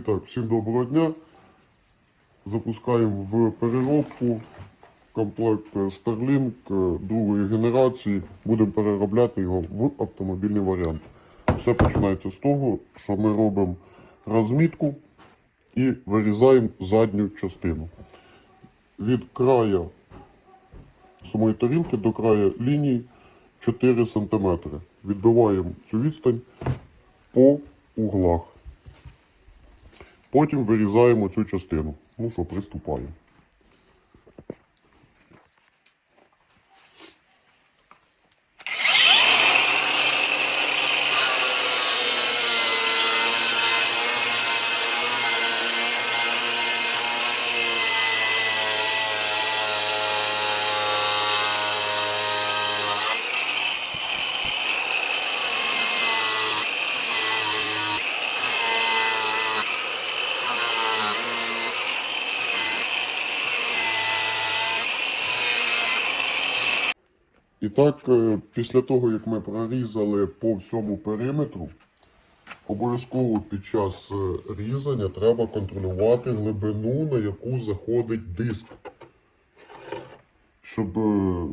І так, всім доброго дня. Запускаємо в переробку комплект Starlink е, другої генерації. Будемо переробляти його в автомобільний варіант. Все починається з того, що ми робимо розмітку і вирізаємо задню частину. Від краю самої тарілки до краю лінії 4 см. Відбиваємо цю відстань по углах. Потім вирізаємо цю частину. Ну що, приступаємо. І так, е, після того, як ми прорізали по всьому периметру, обов'язково під час е, різання треба контролювати глибину, на яку заходить диск. Щоб е,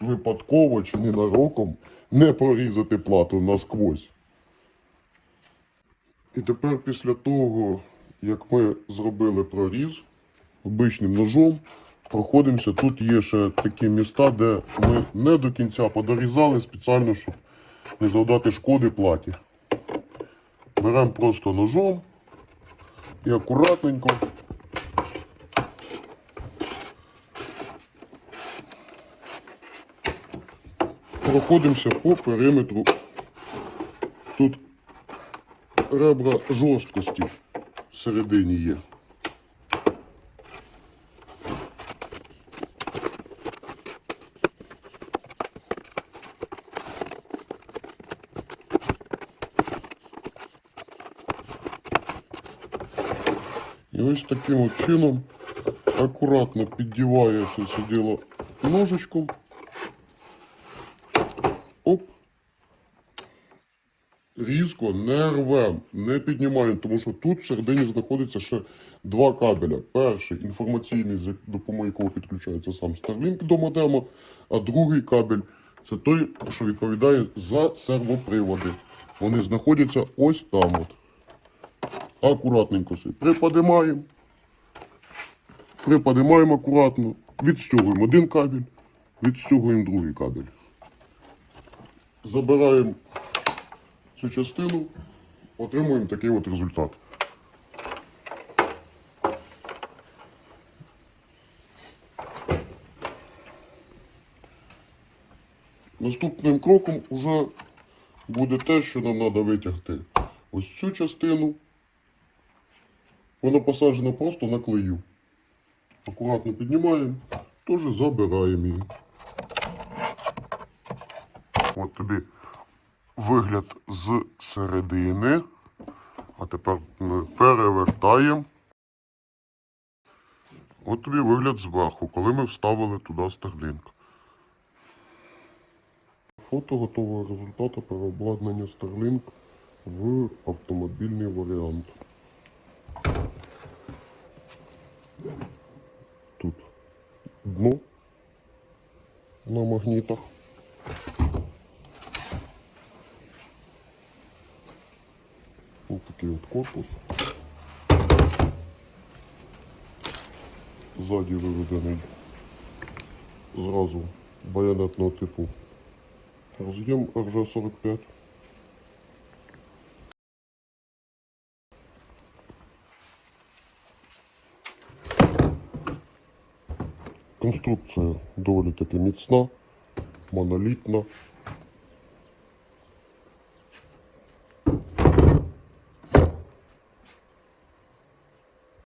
випадково чи ненароком не прорізати плату насквозь. І тепер після того, як ми зробили проріз обичним ножом, проходимося. Тут є ще такі міста, де ми не до кінця подорізали спеціально, щоб не завдати шкоди платі. Беремо просто ножом і акуратненько. Проходимося по периметру. Тут ребра жорсткості всередині є. І ось таким от чином акуратно піддівається це діло ножичком. Оп. Різко не рвем, не піднімаємо, тому що тут всередині знаходиться ще два кабеля. Перший інформаційний, за допомогою якого підключається сам Starlink до модема, а другий кабель це той, що відповідає за сервоприводи. Вони знаходяться ось там. от. Акуратненько собі приподимаємо. Приподимаємо акуратно, відстягуємо один кабель, відстягуємо другий кабель. Забираємо цю частину, отримуємо такий от результат. Наступним кроком вже буде те, що нам треба витягти ось цю частину. Вона посаджена просто на клею. Акуратно піднімаємо, теж забираємо її. От тобі вигляд з середини. А тепер ми перевертаємо. От тобі вигляд зверху, коли ми вставили туди Starlink. Фото готового результату переобладнання Starlink в автомобільний варіант. Тут дно на магнітах. Ось такий от корпус. Ззаді виведений зразу байонетного типу роз'єм RG45. Конструкція доволі таки міцна, монолітна.